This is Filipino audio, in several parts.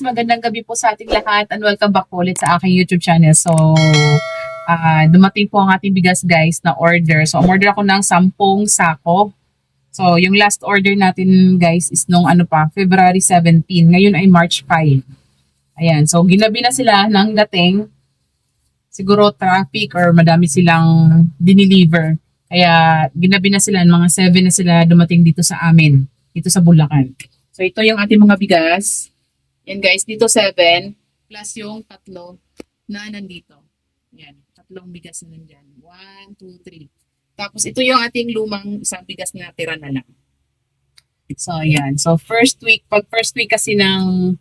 magandang gabi po sa ating lahat and welcome back po ulit sa aking YouTube channel. So, ah dumating po ang ating bigas guys na order. So, order ako ng 10 sako. So, yung last order natin guys is nung ano pa, February 17. Ngayon ay March 5. Ayan, so ginabi na sila ng dating. Siguro traffic or madami silang dineliver. Kaya ginabi na sila, mga 7 na sila dumating dito sa amin, dito sa Bulacan. So, ito yung ating mga bigas. Yan guys, dito 7 plus yung tatlo na nandito. Yan, tatlong bigas na nandyan. 1, 2, 3. Tapos ito yung ating lumang isang bigas na tira na lang. So, yan. So, first week, pag first week kasi ng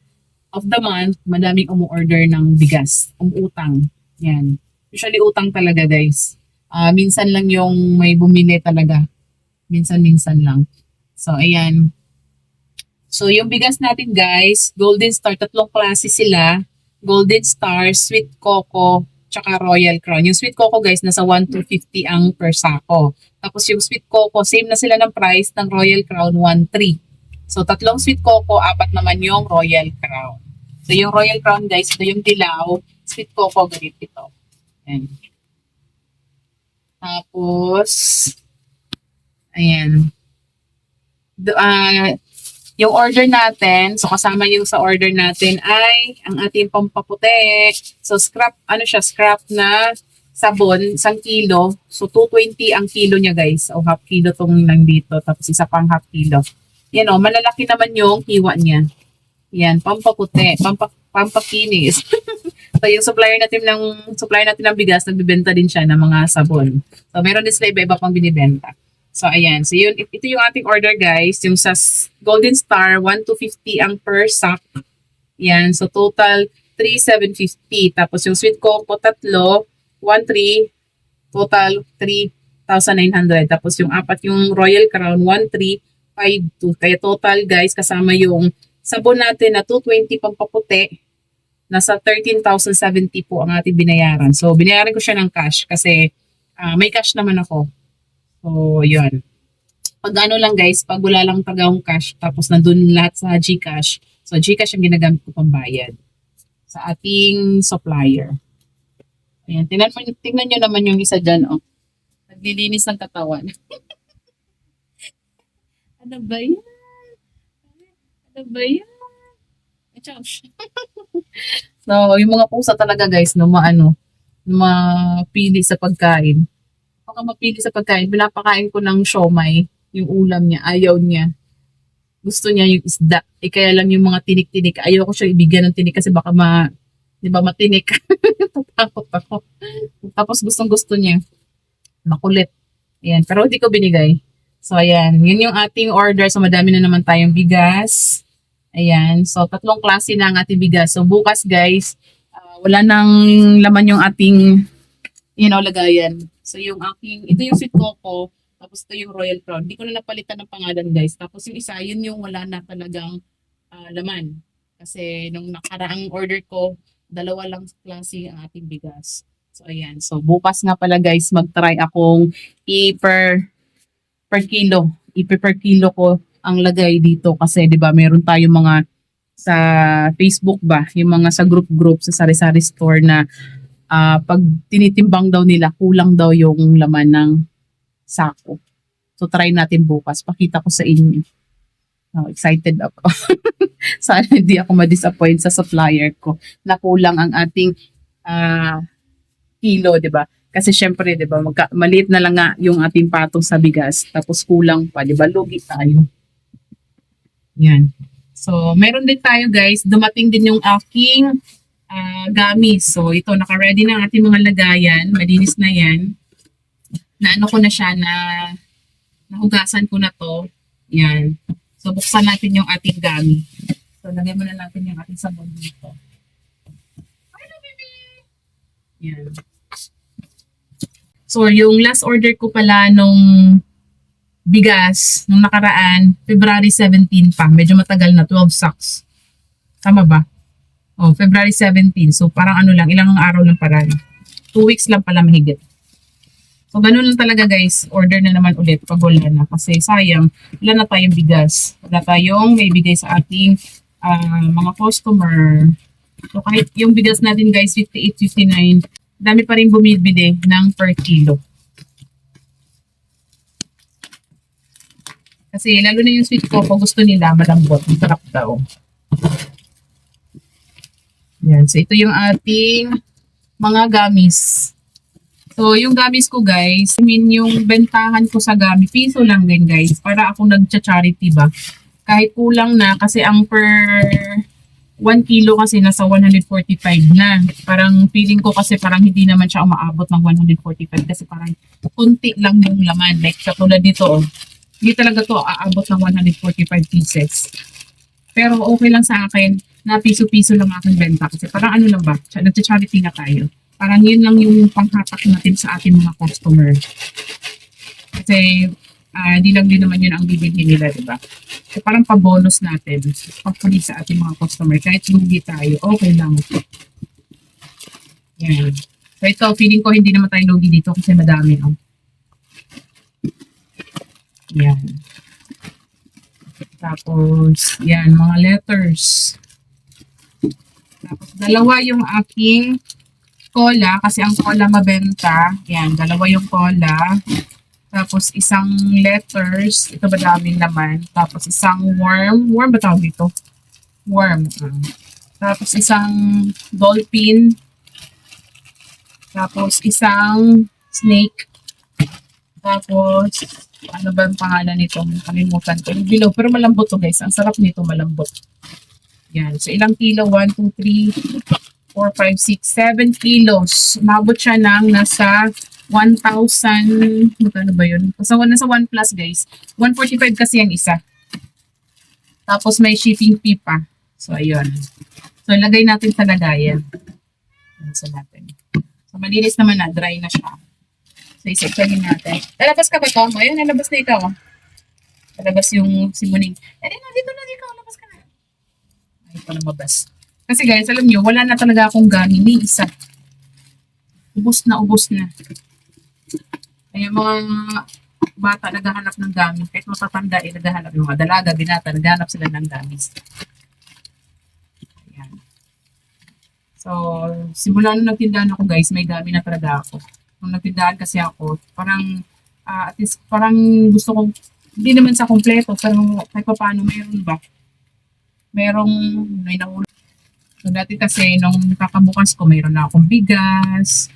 of the month, madaming umu-order ng bigas, umutang. Yan. Usually utang talaga guys. Ah, minsan lang yung may bumili talaga. Minsan-minsan lang. So, ayan. So, yung bigas natin guys, Golden Star, tatlong klase sila. Golden Star, Sweet Coco, tsaka Royal Crown. Yung Sweet Coco guys, nasa 1 to 50 ang per sako. Tapos yung Sweet Coco, same na sila ng price ng Royal Crown, 1.3. So, tatlong Sweet Coco, apat naman yung Royal Crown. So, yung Royal Crown guys, ito yung dilaw. Sweet Coco, ganito ito. Ayan. Tapos, ayan. Do, ah, yung order natin, so kasama yung sa order natin ay ang ating pampaputi. So scrap, ano siya, scrap na sabon, isang kilo. So 220 ang kilo niya guys. O half kilo tong nandito, tapos isa pang half kilo. Yan o, malalaki naman yung hiwa niya. Yan, pampaputi, pampa, pampakinis. so yung supplier natin ng supplier natin ng bigas, nagbebenta din siya ng mga sabon. So meron din sila iba-iba pang binibenta. So, ayan. So, yun, ito yung ating order, guys. Yung sa Golden Star, 1 to 50 ang per sack. Yan. So, total, 3,750. Tapos, yung Sweet Coco, tatlo, 1,3. Total, 3,900. Tapos, yung apat, yung Royal Crown, 1,352. Kaya, total, guys, kasama yung sabon natin na 220 pampaputi, nasa 13,070 po ang ating binayaran. So, binayaran ko siya ng cash kasi ah, may cash naman ako. So, yun. Pag ano lang guys, pag wala lang tagang cash, tapos nandun lahat sa Gcash. So, Gcash ang ginagamit ko pambayad sa ating supplier. Ayan, tingnan, mo, tingnan nyo naman yung isa dyan, oh. Naglilinis ng katawan. ano ba yan? Ano ba yan? So, yung mga pusa talaga guys, no, maano, mapili sa pagkain baka mapili sa pagkain. Pinapakain ko ng siomay, yung ulam niya, ayaw niya. Gusto niya yung isda. Eh kaya lang yung mga tinik-tinik. Ayaw ko siya ibigyan ng tinik kasi baka ma, di ba matinik. Tatakot ako. Tapos gustong gusto niya. Makulit. Ayan. Pero hindi ko binigay. So ayan. Yun yung ating order. So madami na naman tayong bigas. Ayan. So tatlong klase na ang ating bigas. So bukas guys, ah, wala nang laman yung ating you know, lagayan. So, yung aking, ito yung sweet coco, tapos ito yung royal crown. Hindi ko na napalitan ng pangalan, guys. Tapos yung isa, yun yung wala na talagang ah, laman. Kasi nung nakaraang order ko, dalawa lang klase ang ating bigas. So, ayan. So, bukas nga pala, guys, mag-try akong i-per per kilo. I-per per kilo ko ang lagay dito. Kasi, di ba, meron tayong mga sa Facebook ba, yung mga sa group-group sa sari-sari store na ah pag tinitimbang daw nila, kulang daw yung laman ng sako. So try natin bukas. Pakita ko sa inyo. Oh, excited ako. Sana hindi ako ma-disappoint sa supplier ko na kulang ang ating ah kilo, 'di ba? Kasi syempre, 'di ba, magka- maliit na lang nga yung ating patong sa bigas, tapos kulang pa, 'di ba? Lugi tayo. Yan. So, meron din tayo guys, dumating din yung aking ah gamis. So, ito, naka-ready na ang ating mga lagayan. Malinis na yan. Na ano ko na siya, na nahugasan ko na to. Yan. So, buksan natin yung ating gami. So, lagay muna natin yung ating sabon dito. Hello, baby! Yan. So, yung last order ko pala nung bigas, nung nakaraan, February 17 pa. Medyo matagal na, 12 sacks. Tama ba? Oh, February 17. So, parang ano lang, ilang araw lang parang. Two weeks lang pala mahigit. So, ganun lang talaga guys. Order na naman ulit pag wala na. Kasi sayang, wala na tayong bigas. Wala tayong may bigay sa ating ah, mga customer. So kahit yung bigas natin guys, 58.59, dami pa rin bumibili ng per kilo. Kasi lalo na yung sweet coco, gusto nila malambot. Ang sarap daw. Yan. So ito yung ating mga gamis. So yung gamis ko guys, I mean yung bentahan ko sa gami, piso lang din guys. Para ako nagcha-charity ba. Kahit kulang na kasi ang per 1 kilo kasi nasa 145 na. Parang feeling ko kasi parang hindi naman siya umaabot ng 145 kasi parang kunti lang yung laman. Like katulad dito, oh, hindi talaga to aabot ng 145 pieces. Pero okay lang sa akin na piso-piso lang aking benta kasi parang ano lang ba, Ch- nagcha-charity na tayo. Parang yun lang yung panghatak natin sa ating mga customer. Kasi ah, hindi lang din naman yun ang bibigyan nila, di ba? So, parang pa-bonus natin, pagpuli sa ating mga customer. Kahit lugi tayo, okay lang. Yan. So ito, feeling ko hindi naman tayo lugi dito kasi madami. Oh. Yan. Tapos, yan, mga letters. Tapos, dalawa yung aking cola, kasi ang cola mabenta. Yan, dalawa yung cola. Tapos, isang letters. Ito ba daming naman. Tapos, isang worm. Worm ba tawag dito? Worm. Tapos, isang dolphin. Tapos, isang snake. Tapos, ano ba ang pangalan nito? Kalimutan ko. Yung bilog. Pero malambot to guys. Ang sarap nito, malambot. Yan. So, ilang kilo? 1, 2, 3, 4, 5, 6, 7 kilos. Umabot siya ng nasa 1,000, magkano ba yun? Basta nasa 1 plus guys. 145 kasi ang isa. Tapos may shipping fee pa. So, ayun. So, ilagay natin sa lagayan. Ayan sa natin. So, malinis naman na. Dry na siya. So, isipsahin natin. Lalabas ka ba ito? Ayun, lalabas na ikaw. Lalabas yung si Muning. Eh, na, dito na, dito. Labas ka na. Ay, ito lumabas. Kasi guys, alam nyo, wala na talaga akong gamit ni isa. Ubus na, ubus na. Ay, mga bata naghahanap ng gamit. Kahit matatanda, eh, naghahanap. Yung mga dalaga, binata, naghahanap sila ng gamit. So, simula nung nagtindahan ako guys, may gamit na talaga ako. Nung nagtindahan kasi ako, parang, ah, at least, parang gusto ko, hindi naman sa kompleto, pero kahit pa paano, mayroon ba? Merong, may nahulog. So, dati kasi, nung kakabukas ko, mayroon na akong bigas,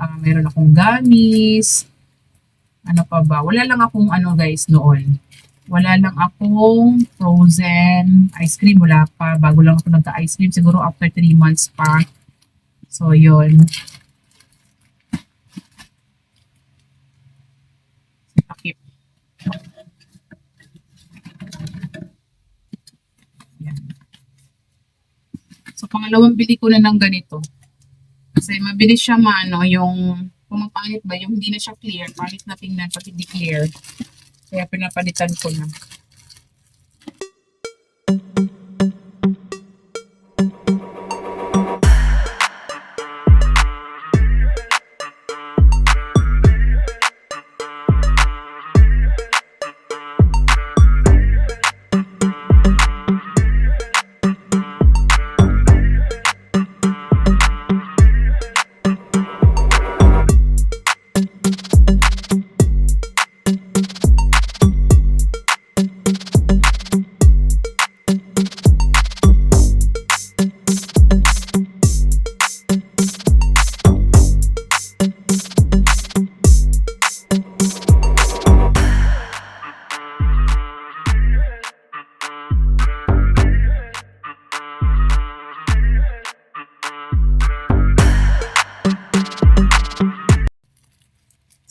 ah mayroon akong gamis, ano pa ba? Wala lang akong ano guys noon. Wala lang akong frozen ice cream. Wala pa. Bago lang ako nagka-ice cream. Siguro after 3 months pa. So, yun. So, pangalawang bili ko na ng ganito. Kasi mabilis siya maano, yung pumapangit ba, yung hindi na siya clear, pangit na tingnan pag hindi clear. Kaya pinapalitan ko na.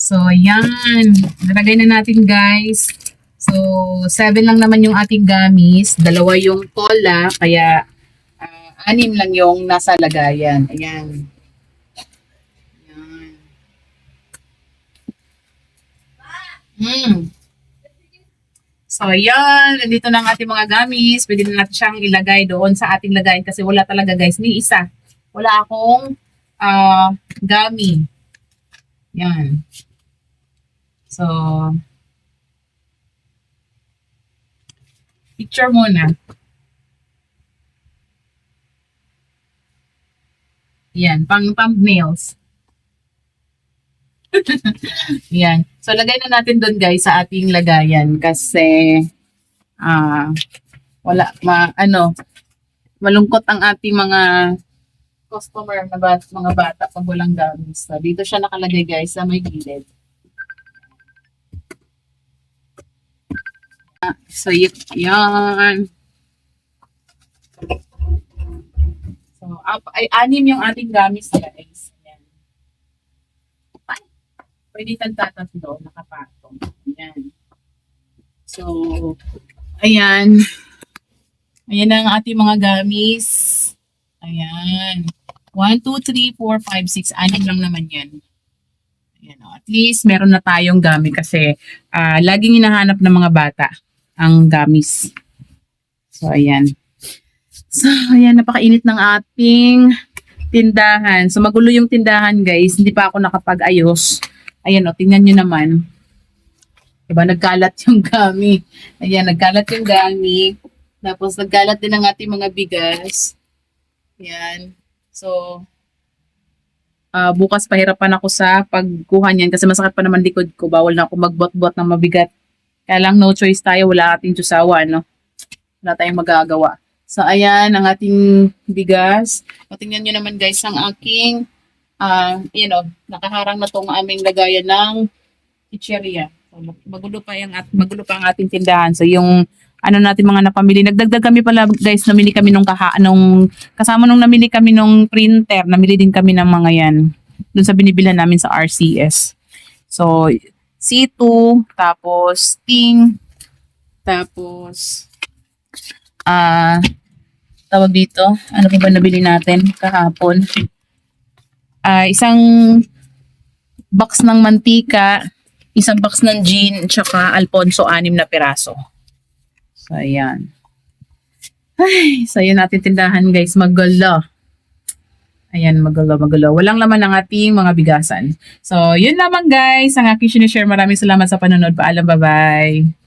So, yan. Nalagay na natin, guys. So, seven lang naman yung ating gamis. Dalawa yung cola. Kaya, anim lang yung nasa lagayan. Ayan. Ayan. Mm. So, ayan. Nandito na ang ating mga gamis. Pwede na natin siyang ilagay doon sa ating lagayan kasi wala talaga, guys. Ni isa. Wala akong ah gami. Yan. So, picture muna. Yan, pang thumbnails. Yan. So, lagay na natin doon guys sa ating lagayan kasi ah uh, wala ma ano malungkot ang ating mga customer na bat, mga bata pag walang gamit. So, dito siya nakalagay guys sa may gilid. So, y- yan. So, ap- ay, anim yung ating gamit guys. Ayan. Ay, pwede kang tatatlo, nakapatong. Ayan. So, ayan. Ayan ang ating mga gamis. Ayan. 1, 2, 3, 4, 5, 6. Anim lang naman yan. Ayan, oh. At least meron na tayong gamit kasi ah, laging hinahanap ng mga bata ang gamis. So, ayan. So, ayan, napakainit ng ating tindahan. So, magulo yung tindahan, guys. Hindi pa ako nakapag-ayos. Ayan, o, tingnan nyo naman. Diba, nagkalat yung gamit. Ayan, nagkalat yung gamit. Tapos, nagkalat din ang ating mga bigas. Ayan. So, ah, bukas pahirapan ako sa pagkuha niyan kasi masakit pa naman likod ko. Bawal na ako magbot-bot ng mabigat. Kaya lang no choice tayo, wala ating tsusawa, no? Wala tayong magagawa. So, ayan ang ating bigas. O, tingnan nyo naman guys, ang aking, ah, you know, nakaharang na tong aming lagayan ng chicheria. So, magulo pa yung at magulo pa ang ating tindahan. So, yung ano natin mga napamili. Nagdagdag kami pala guys, namili kami nung kaha, nung kasama nung namili kami nung printer, namili din kami ng mga yan. Doon sa binibilhan namin sa RCS. So, C2, tapos Ting, tapos ah tawag dito, ano ba nabili natin kahapon? Ah, isang box ng mantika, isang box ng gin, tsaka Alfonso anim na piraso. So, ayan. Ay, so yun natin tindahan guys, magulo. Ayan, magulo, magulo. Walang laman ang ating mga bigasan. So, yun lamang guys, ang aking sinishare. Maraming salamat sa panonood. Paalam, bye-bye.